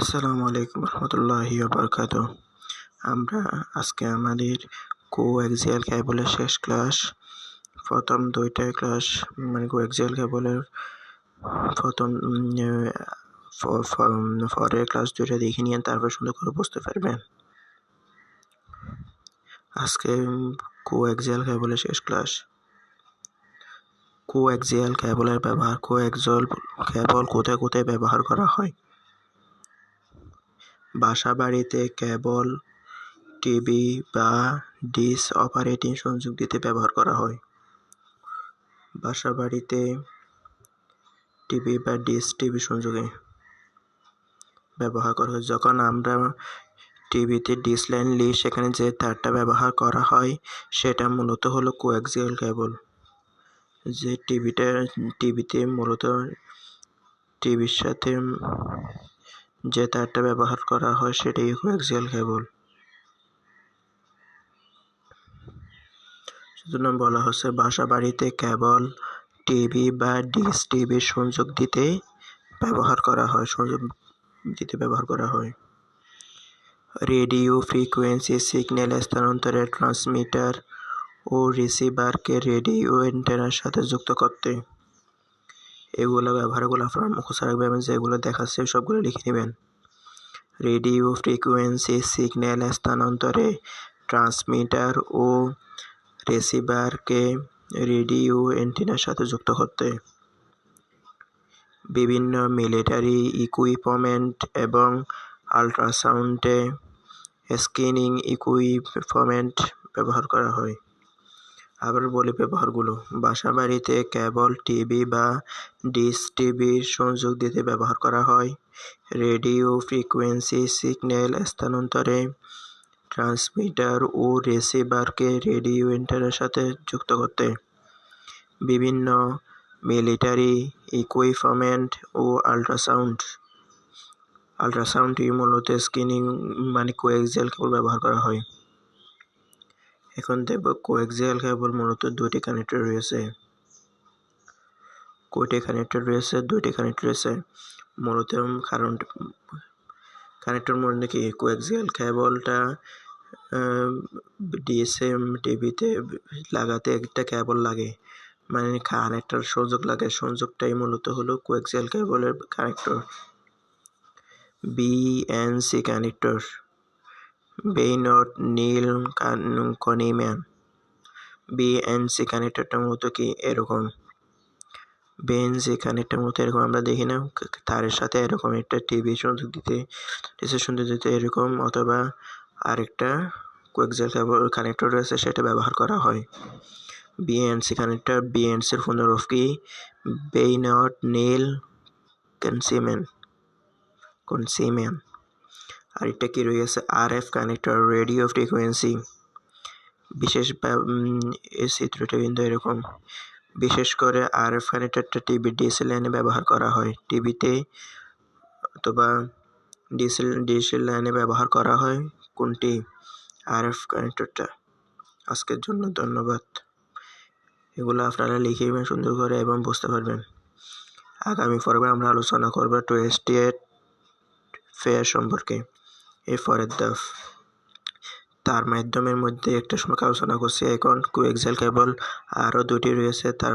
আসসালামু আলাইকুম রহমতুল্লাহি বারকাত আমরা আজকে আমাদের কো এক্সিয়াল কেবলের শেষ ক্লাস, প্রথম দুইটা ক্লাস মানে কো এক্সিয়াল কেবলের প্রথম পরের ক্লাস দুইটা দেখে নিয়ে তারপর সুন্দর করে বুঝতে পারবেন। আজকে কো এক্সিয়াল কেবলের শেষ ক্লাস। কো এক্সিয়াল কেবলের ব্যবহার কো এক্সিয়াল কেবল কোথায় কোথায় ব্যবহার করা হয়? বাসাবাড়িতে কেবল টিভি বা ডিশ অপারেটিং সংযোগ দিতে ব্যবহার করা হয়। বাসাবাড়িতে টিভি বা ডিশ টিভি সংযোগে ব্যবহার করা হয়। যখন আমরা টিভিতে ডিশ লাইন নিই, সেখানে যে তারটা ব্যবহার করা হয়, সেটা মূলত হলো কোয়াক্সিয়াল কেবল। যে টিভিটা, টিভিতে মূলত টিভির সাথে যে তারটা ব্যবহার করা হয় সেটাই কোয়াক্সিয়াল কেবল সেজন্য বলা হচ্ছে বাসা বাড়িতে কেবল টিভি বা ডিস টিভির সংযোগ দিতে ব্যবহার করা হয়, সংযোগ দিতে ব্যবহার করা হয়। রেডিও ফ্রিকোয়েন্সি সিগন্যাল স্থানান্তরের ট্রান্সমিটার ও রিসিভারকে রেডিও অ্যান্টেনার সাথে যুক্ত করতে। এগুলো ব্যবহারগুলো আপনার মুখস্থ রাখবেন যেগুলো দেখাচ্ছে সবগুলো লিখে নেবেন। রেডিও ফ্রিকোয়েন্সি, সিগন্যাল স্থানান্তরে, ট্রান্সমিটার ও রিসিভারকে রেডিও অ্যান্টেনার সাথে যুক্ত করতে। বিভিন্ন মিলিটারি ইকুইপমেন্ট এবং আল্ট্রাসাউন্ডে স্ক্রিনিং ইকুইপমেন্ট ব্যবহার করা হয়। আবার বলি ব্যবহারগুলো। বাসা বাড়িতে কেবল টিভি বা ডিস টিভির সংযোগ দিতে ব্যবহার করা হয়। রেডিও ফ্রিকোয়েন্সি সিগন্যাল স্থানান্তরে ট্রান্সমিটার ও রিসিভারকে রেডিও ইন্টারের সাথে যুক্ত করতে। বিভিন্ন মিলিটারি ইকুইপমেন্ট ও আল্ট্রাসাউন্ড। আল্ট্রাসাউন্ডটি মূলত স্ক্রিনিং মানে কোয়েক্সিয়াল কেবল ব্যবহার করা হয়। এখন দেখব কোয়েক্সিয়াল কেবল মূলত দুটি কানেক্টর রয়েছে। কয়টি কানেক্টর রয়েছে? দুইটি কানেক্টর রয়েছে। মূলত কারেন্ট কানেক্টর মধ্যে কি কোয়েক্সিয়াল কেবলটা ডিএসএম টিভিতে লাগাতে একটা কেবল লাগে। মানে কানেক্টর সংযোগ লাগে। সংযোগটাই মূলত হলো কোয়েক্সিয়াল কেবলের connector BNC connector bayonet Neill কনিম্যান BNC কানেক্টরটার মতো কি এরকম? বিএনসি কানেক্টর মতো এরকম আমরা দেখি না। তারের সাথে এরকম একটা টিভি সংযোগ দিতে সংযোগ দিতে এরকম অথবা আরেকটা কেবল কানেক্টর রয়েছে সেটা ব্যবহার করা হয়। বিএনসি কানেক্টর, বিএনসির পুনরূপ কি? বেইনট নীল কনসিমেন। কনসিমেন। আরেকটা কি রয়েছে R F connector, radio frequency. বিশেষ এই চিত্রটা কিন্তু এরকম। বিশেষ করে আর এফ কানেক্টরটা টিভি ডিএসএল লাইনে ব্যবহার করা হয়। টিভিতে অথবা ডিএসএল ডিএসএল লাইনে ব্যবহার করা হয় কোনটি? আর এফ কানেক্টরটা। আজকের জন্য ধন্যবাদ। এগুলো আপনারা লিখে সুন্দর করে, এবং বুঝতে পারবেন। আগামী পর্বে আমরা আলোচনা করব টোয়েস্টেড ফেয়ার সম্পর্কে। এর ফরের দাফ তার মাধ্যমের মধ্যে একটা সময় আলোচনা করছি। এখন কোয়েক্সেল কেবল আরও দুটি রয়েছে। তার